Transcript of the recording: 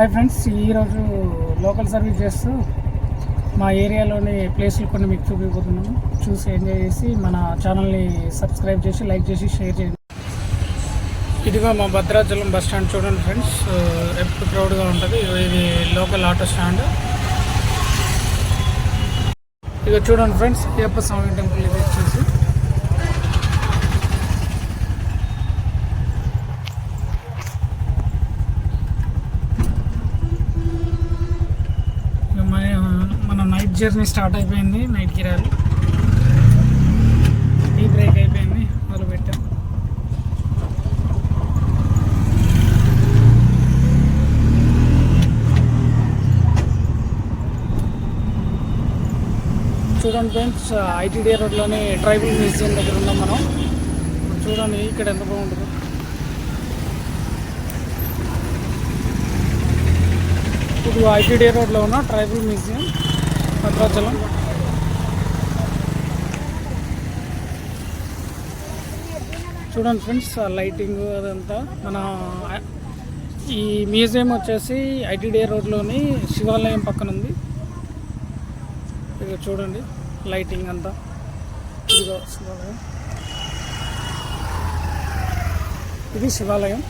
Hi friends ఈరోజు local service చేస్తూ మా ఏరియాలోని ప్లేసులు కొన్ని మీకు చూపిపోతున్నాము చూసి ఎంజాయ్ చేసి మన ఛానల్ని సబ్స్క్రైబ్ చేసి లైక్ చేసి షేర్ చేయండి. ఇదిగో మా భద్రాచలం బస్ స్టాండ్ చూడండి ఫ్రెండ్స్. ఎప్పుడు క్రౌడ్గా ఉంటుంది. ఇది లోకల్ ఆటో స్టాండ్. ఇక చూడండి ఫ్రెండ్స్ అయ్యప్ప స్వామి టెంపుల్ ఇది వచ్చేసి ఇక మన మన నైట్ జర్నీ స్టార్ట్ అయిపోయింది నైట్ కిరాలు టీ బ్రేక్ అయిపోయింది మొదలు పెట్టాం. చూడండి ఫ్రెండ్స్ ఐటీడీ రోడ్లోని ట్రైబల్ మ్యూజియం దగ్గర ఉన్నాం మనం. చూడండి ఇక్కడ ఎంత బాగుంటుందో. ఇప్పుడు ఐటీడీ రోడ్లో ఉన్న ట్రైబల్ మ్యూజియం. భద్రాచలం. చూడండి ఫ్రెండ్స్ ఆ లైటింగ్ అదంతా. మన ఈ మ్యూజియం వచ్చేసి ఐటీడీఏ రోడ్లోని శివాలయం పక్కన ఉంది ఇక చూడండి లైటింగ్ అంతా. ఇదిగో శివాలయం. ఇది శివాలయం.